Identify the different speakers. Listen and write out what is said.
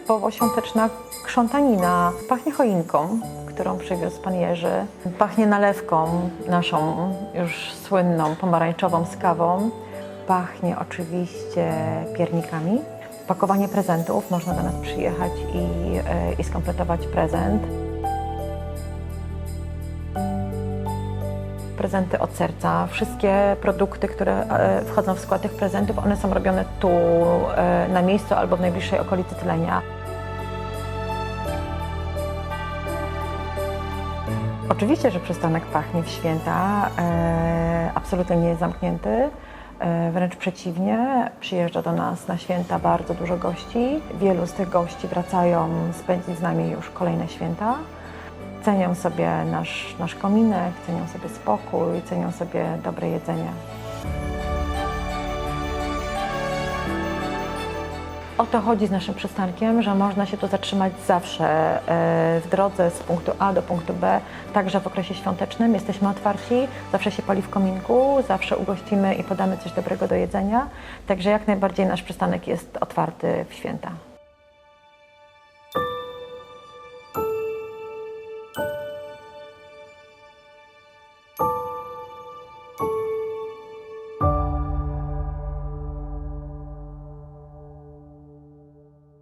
Speaker 1: państwowo-świąteczna krzątanina. Pachnie choinką, którą przywiózł pan Jerzy. Pachnie nalewką naszą już słynną, pomarańczową z kawą. Pachnie oczywiście piernikami. Pakowanie prezentów. Można do nas przyjechać i, e, i skompletować prezent. Prezenty od serca. Wszystkie produkty, które e, wchodzą w skład tych prezentów, one są robione tu e, na miejscu albo w najbliższej okolicy Tylenia. Oczywiście, że przystanek pachnie w święta. E, absolutnie nie jest zamknięty. Wręcz przeciwnie, przyjeżdża do nas na święta bardzo dużo gości. Wielu z tych gości wracają spędzić z nami już kolejne święta. Cenią sobie nasz, nasz kominek, cenią sobie spokój, cenią sobie dobre jedzenie. O to chodzi z naszym przystankiem, że można się tu zatrzymać zawsze e, w drodze z punktu A do punktu B, także w okresie świątecznym. Jesteśmy otwarci, zawsze się pali w kominku, zawsze ugościmy i podamy coś dobrego do jedzenia. Także jak najbardziej nasz przystanek jest otwarty w święta.